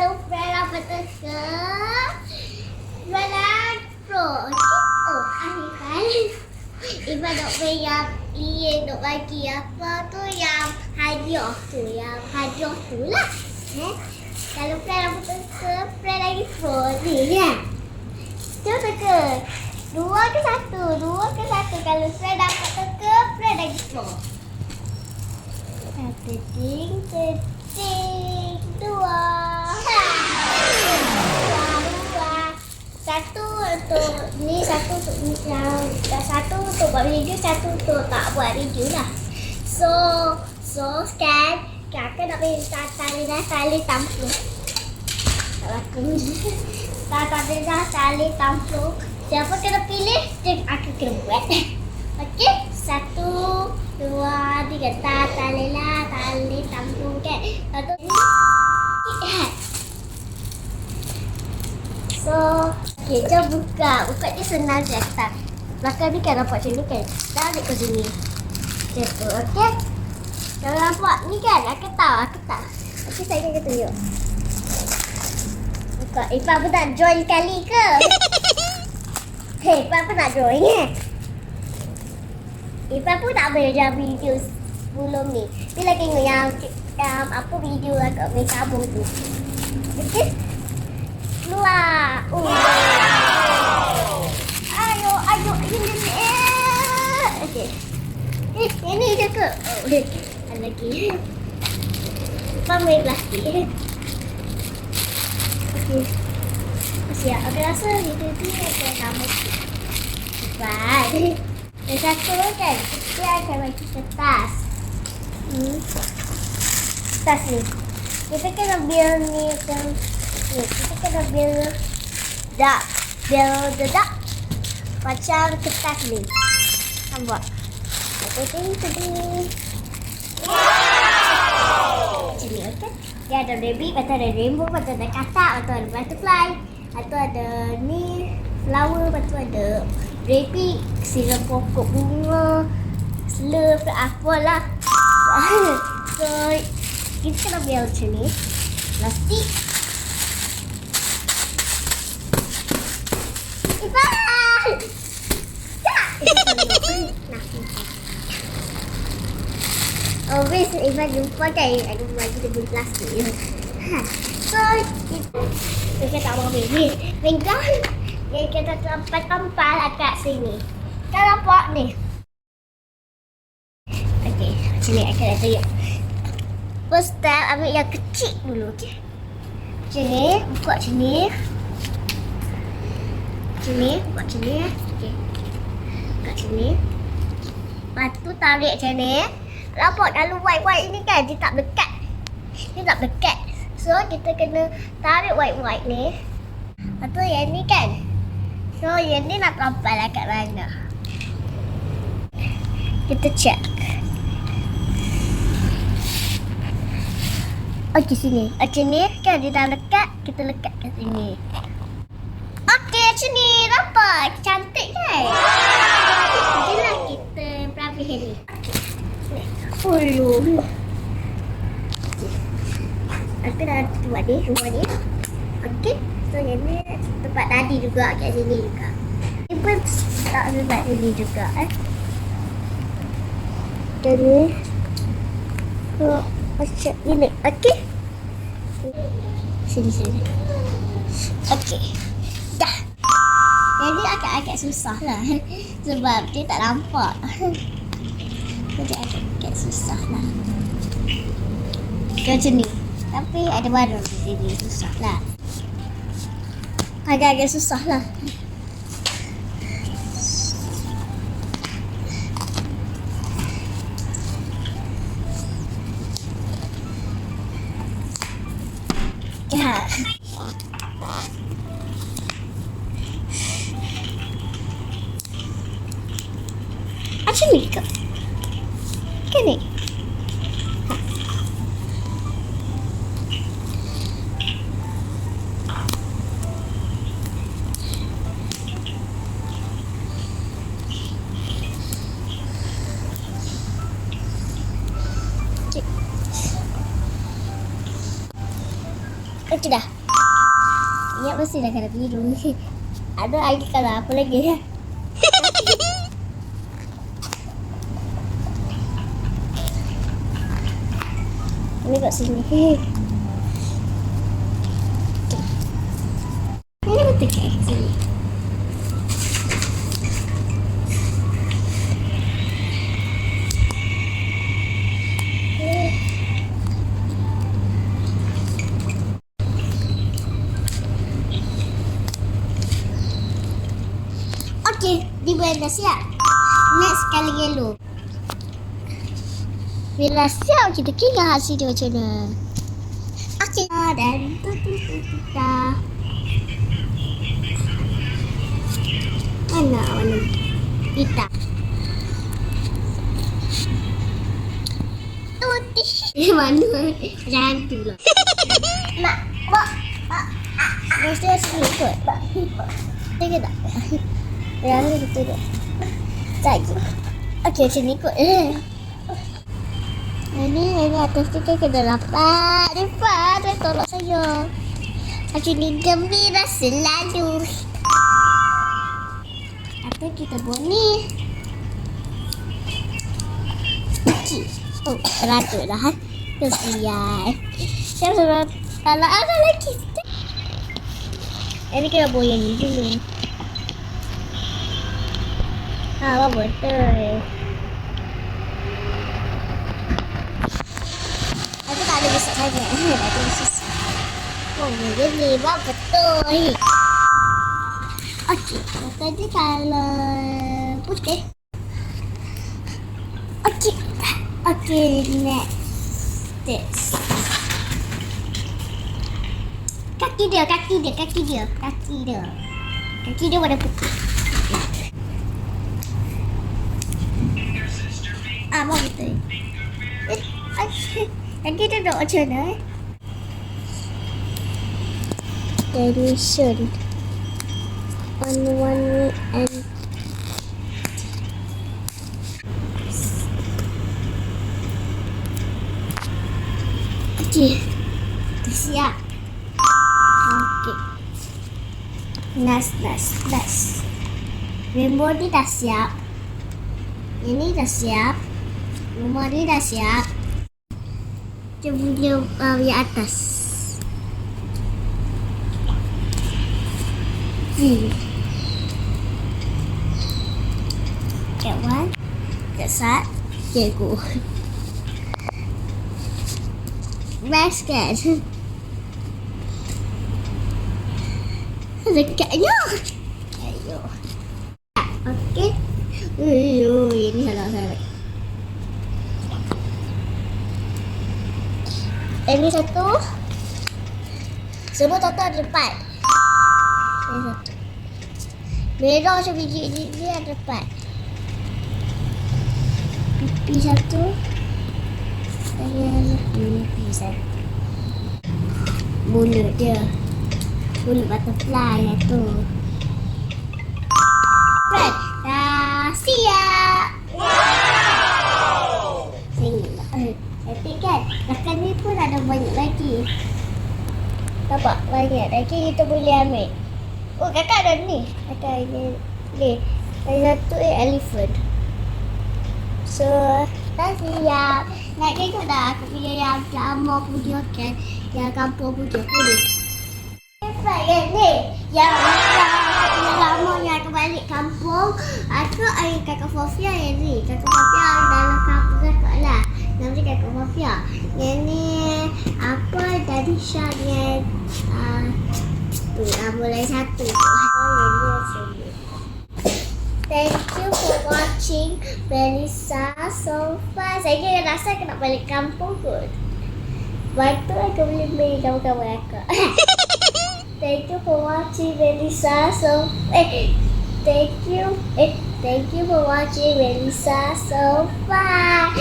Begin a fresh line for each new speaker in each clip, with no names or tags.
kalau apa tu ke? Jualan pro. Oh. Ibu dok bayar Iya dok bagi apa tu yang hadiah tu yang hadiah tu lah. Eh? Kalau friend apa tu ke? Friend lagi pro ni ya. Cuba ke? Dua ke satu? Dua ke satu? Kalau friend dapat tu ke? Friend lagi pro. Satu ting, ting, dua. Dua, buat video satu untuk tak buat video lah. So so sekarang kakak nak bagi tali dah tali tampuk. Tak laku. Tak tali dah tali tampuk. Siapa kena pilih dia akan kena buat. Okey, satu, dua, tiga. Tak tali lah tali tampuk. Okay. Satu. So, okay, jom buka. Buka dia senang je tak. Belakang ni kan nampak macam ni kan. Tarik ke sini. Macam tu, okey? Kalau nampak ni kan, aku tahu, aku tahu. Okey, saya akan tunjuk. Buka. Ipa pun tak join kali ke? Hei, Ipa pun nak join eh? Ipa pun tak boleh dalam video sebelum ni. Bila tengok yang, yang apa video agak main sabung tu. Okey? keluar. Oh. Okey. Eh, ini je ke? Oh, ada lagi. Pamer plastik. Okey. Masih aku rasa video ni akan lama sikit. Cepat. Dan satu kan, kita akan bagi kertas. Hmm. Kertas ni. Kita kena build ni macam ni. Kita kena build duck. Build the duck. Macam kertas ni. Nampak? Aku tengok sini. Macam ni, okey? Dia ada rabbit, lepas ada rainbow, lepas ada katak, lepas ada butterfly. Lepas ada ni, flower, lepas tu ada rabbit, sirap pokok bunga, slurp, apa lah. so, kita kena build macam ni. Plastik. Nah, Oh, wes Ivan jumpa kan ada bagi dia beli plastik. Ha. So, kita kita tak mau beli. Minggu yang kita tempat tampal kat sini. Kau nampak ni? Okey, macam ni akan ada ya. First step, ambil yang kecil dulu, okey? Macam ni, buka macam ni. Macam ni, buka macam ni. Okey. Buka macam ni. Lepas tu tarik macam ni. Nampak kalau white-white ni kan dia tak dekat. Dia tak dekat. So kita kena tarik white-white ni. Lepas tu yang ni kan. So yang ni nak tampal lah kat mana. Kita check. Okey sini. Macam ni kan dia dah dekat. Kita lekat kat sini. Ni. Nampak? Cantik kan? Inilah kita private ni. Oh, Aku dah buat ni, rumah ni. Okey. So, yang ni tempat tadi juga kat sini juga. Ni pun tak tempat sini juga eh. Jadi, so, macam ini. Okey. Sini, sini. Okey. Jadi agak-agak susah lah. Sebab dia tak nampak. Jadi agak-agak susah lah. Macam ni. Tapi ada baru di sini. Susah lah. Agak-agak susah lah. Macam ni ke? Kan ni? Okey dah. Ya mesti dah kena. Ada lagi kalau apa lagi ya? Ini kat sini. Ini betul sini. Okey, di bulan dah siap. Next kali yellow. Bila siap kita kira hasil dia macam mana. Okey. Dan tu tu tu tu dah. Mana warna hitam? Tuti. Mana? Jangan tu lah. Mak, mak, mak. Mesti sini kot. Tengok tak? Yang ni betul tak? Lagi. Okey, macam ni kot. Ini, ini atas tu kan kena rapat. Rifat, dia tolak saya. Macam ni gembira selalu. Apa kita buat ni? Oh, ratuk dah. ha? Kesian. Saya suruh talak ada lagi. Ini kena buat yang ni dulu. Ah, betul. Aku tak ada besar sangat. Tak ada susah. Oh, jadi buat betul. Okey, tadi kalau putih. Okey. Okey, next. This. Kaki dia, kaki dia, kaki dia, kaki dia. Kaki dia warna putih. Ah, mau betul. Dia duduk macam mana eh? Television. One one and. Dah siap. Okey. Nas, nas, nas. Rainbow ni dah siap. Ini dah siap. Rumah ni dah siap. Dia punya uh, yang atas. Hmm. Get one. Get set. Get go. Basket. Dekatnya. Ayo. Okey. Ui, ini salah salah. Ini satu. Semua total ada empat. Ini satu. Merah macam biji ni, ada empat. Pipi satu. Saya pipi satu. Mulut dia. Mulut butterfly lah tu. Dah siap. Wow! Tengoklah. Eh, Tapi kan, belakang ni pun ada banyak lagi. Nampak? Banyak lagi kita boleh ambil. Oh, kakak ada ni. Ada ni. Yang satu eh, elephant. So, dah siap. Nak tengok dah aku punya yang lama punya kan. Yang kampung punya kulit. Elephant yang ni. Yang balik kampung. Aku ayah kakak Sofia yang ni. Kakak Sofia dalam kampung kakak lah. Dia kakak Sofia. Yang ni apa dari Syah yang uh, tu nama lain satu. Oh, yang ni macam ni. Thank you for watching Melissa so far. Saya rasa aku nak balik kampung kot. Bantu aku boleh beli kawan-kawan aku. thank you for watching Melissa so eh thank you eh thank you for watching Melissa so far.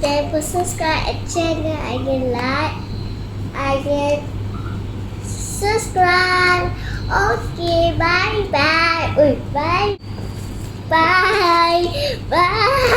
then subscribe and channel. I get like, I get subscribe. Okay, bye bye. Bye bye. Bye.